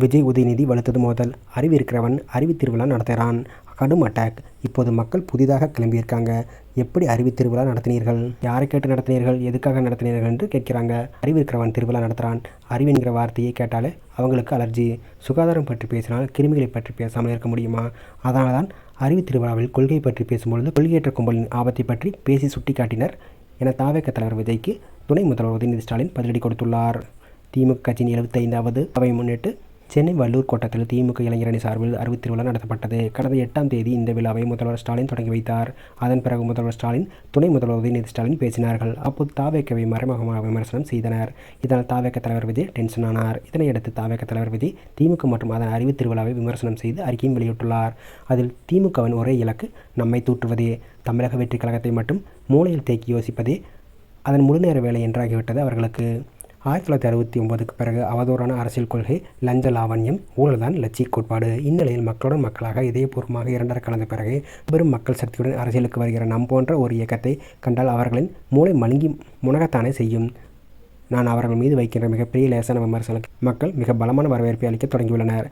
விஜய் உதயநிதி வலுத்தது மோதல் அறிவிருக்கிறவன் அறிவு திருவிழா நடத்துகிறான். கடும் அட்டாக். இப்போது மக்கள் புதிதாக கிளம்பியிருக்காங்க. எப்படி அறிவு திருவிழா நடத்தினீர்கள்? யாரை கேட்டு நடத்தினீர்கள்? எதுக்காக நடத்தினீர்கள் என்று கேட்கிறாங்க. அறிவிருக்கிறவன் திருவிழா நடத்துகிறான். அறிவுங்கிற வார்த்தையை கேட்டாலே அவங்களுக்கு அலர்ஜி. சுகாதாரம் பற்றி பேசினால் கிருமிகளை பற்றி பேசாமல் இருக்க முடியுமா? அதனால தான் அறிவு திருவிழாவில் கொள்கை பற்றி பேசும்பொழுது கொள்கையற்ற கும்பலின் ஆபத்தை பற்றி பேசி சுட்டிக்காட்டினர் என தாவேக்க தலைவர் விஜய்க்கு துணை முதல்வர் உதயநிதி ஸ்டாலின் பதிலடி கொடுத்துள்ளார். திமுக கட்சியின் எழுபத்தைந்தாவது அவை முன்னிட்டு சென்னை வள்ளூர் கோட்டத்தில் திமுக இளைஞரணி சார்பில் அறிவு திருவிழா நடத்தப்பட்டது. கடந்த எட்டாம் தேதி இந்த விழாவை முதல்வர் ஸ்டாலின் தொடங்கி வைத்தார். அதன் பிறகு முதல்வர் ஸ்டாலின் துணை முதல்வர் உதயநிதி ஸ்டாலின் பேசினார்கள். அப்போது தாவேக்கவை மறைமுகமாக விமர்சனம் செய்தனர். இதனால் தாவேக்க தலைவர் விஜய் டென்ஷன் ஆனார். இதனையடுத்து தாவேக்க தலைவர் விஜய் திமுக மற்றும் அதன் அறிவுத் திருவிழாவை விமர்சனம் செய்து அறிக்கையும் வெளியிட்டுள்ளார். அதில் திமுகவின் ஒரே இலக்கு நம்மை தூற்றுவதே. தமிழக வெற்றி கழகத்தை மட்டும் மூளையில் தேக்கி யோசிப்பதே. அதன் முழுநேர வேலை என்றாகிவிட்டது அவர்களுக்கு. ஆயிரத்தி தொள்ளாயிரத்தி அறுபத்தி ஒன்பதுக்கு பிறகு அவதூறான அரசியல் கொள்கை லஞ்ச லாவண்யம் ஊழல்தான் லட்சிய கோட்பாடு. இந்நிலையில் மக்களுடன் மக்களாக இதயபூர்வமாக இரண்டரை கலந்த பிறகு பெரும் மக்கள் சக்தியுடன் அரசியலுக்கு வருகிற நம் போன்ற ஒரு இயக்கத்தை கண்டால் அவர்களின் மூளை மழுங்கி முனகத்தானே செய்யும். நான் அவர்கள் மீது வைக்கின்ற மிகப்பெரிய லேசான விமர்சனங்களுக்கு மக்கள் மிக பலமான வரவேற்பை அளிக்க தொடங்கியுள்ளனர்.